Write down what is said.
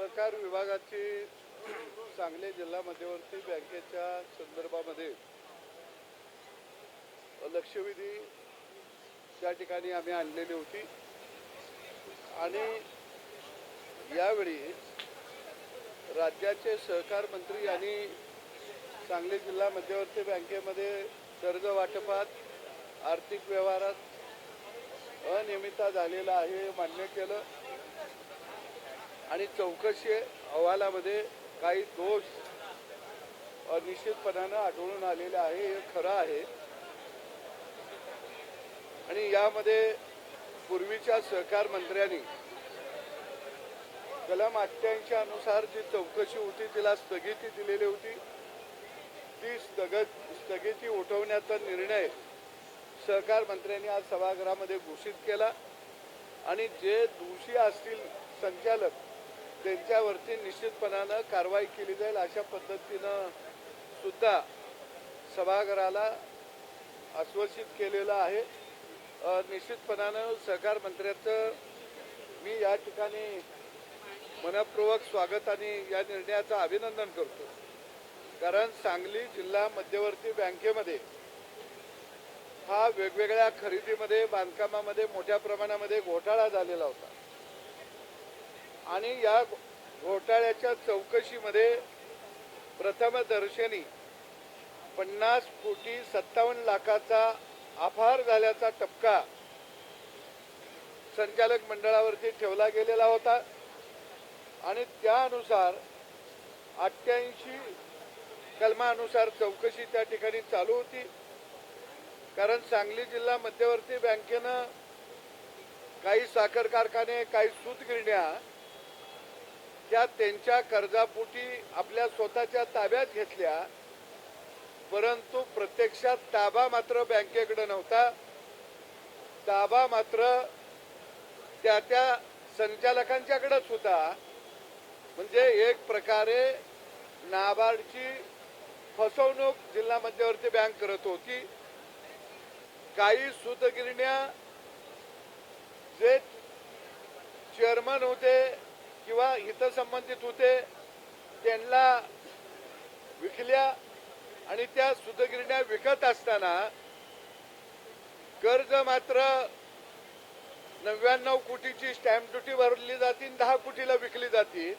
सहकार विभागाची सांगली जिल्हा मध्यवर्ती बँकेच्या संदर्भामध्ये लक्षवेधी त्या ठिकाणी आम्ही आणलेली होती. आणि यावेळी राज्याचे सहकार मंत्री यांनी सांगली जिल्हा मध्यवर्ती बँकेमध्ये कर्ज वाटपात आर्थिक व्यवहारात अनियमितता झालेला आहे मान्य केलं. आणि चौकशी अहवालामध्ये काही दोष निश्चितपणानं आढळून आलेले आहे हे खरं आहे. आणि यामध्ये पूर्वीच्या सहकार मंत्र्यांनी कलम अठ्ठ्याऐंशी अनुसार जी चौकशी होती तिला स्थगिती दिलेली होती. ती स्थगत स्थगिती उठवण्याचा निर्णय सहकार मंत्र्यांनी आज सभागृहामध्ये घोषित केला. आणि जे दोषी असतील संचालक त्यांच्यावरती निश्चितपणानं कारवाई केली जाईल अशा पद्धतीनं सुद्धा सभागृहाला आश्वासित केलेलं आहे. निश्चितपणानं सहकार मंत्र्याचं मी या ठिकाणी मनपूर्वक स्वागत आणि या निर्णयाचं अभिनंदन करतो. कारण सांगली जिल्हा मध्यवर्ती बँकेमध्ये हा वेगवेगळ्या खरेदीमध्ये बांधकामामध्ये मोठ्या प्रमाणामध्ये घोटाळा झालेला होता. आणि या घोटाळ्याच्या चौकशीमध्ये प्रथमदर्शनी पन्नास कोटी सत्तावन्न लाखाचा आभार झाल्याचा टपका संचालक मंडळावरती ठेवला गेलेला होता. आणि त्यानुसार अठ्ठ्याऐंशी कलमानुसार चौकशी त्या ठिकाणी चालू होती. कारण सांगली जिल्हा मध्यवर्ती बँकेनं काही साखर कारखाने काही सूतगिरण्या त्या त्यांच्या कर्जापोटी आपल्या स्वतःच्या ताब्यात घेतल्या परंतु प्रत्यक्षात ताबा मात्र बँकेकडे नव्हता. ताबा मात्र त्या त्या संचालकांच्याकडेच होता म्हणजे एक प्रकारे नाबार्डची फसवणूक जिल्हा मध्यवर्ती बँक करत होती. काही सूतगिरण्या जे चेअरमन होते किंवा हितसंबंधित होते त्यांना विकल्या आणि त्या सुतगिरण्या विकत असताना कर्ज मात्र नव्याण्णव कोटीची स्टॅम्प ड्युटी भरली जाते दहा कोटीला विकली जाते.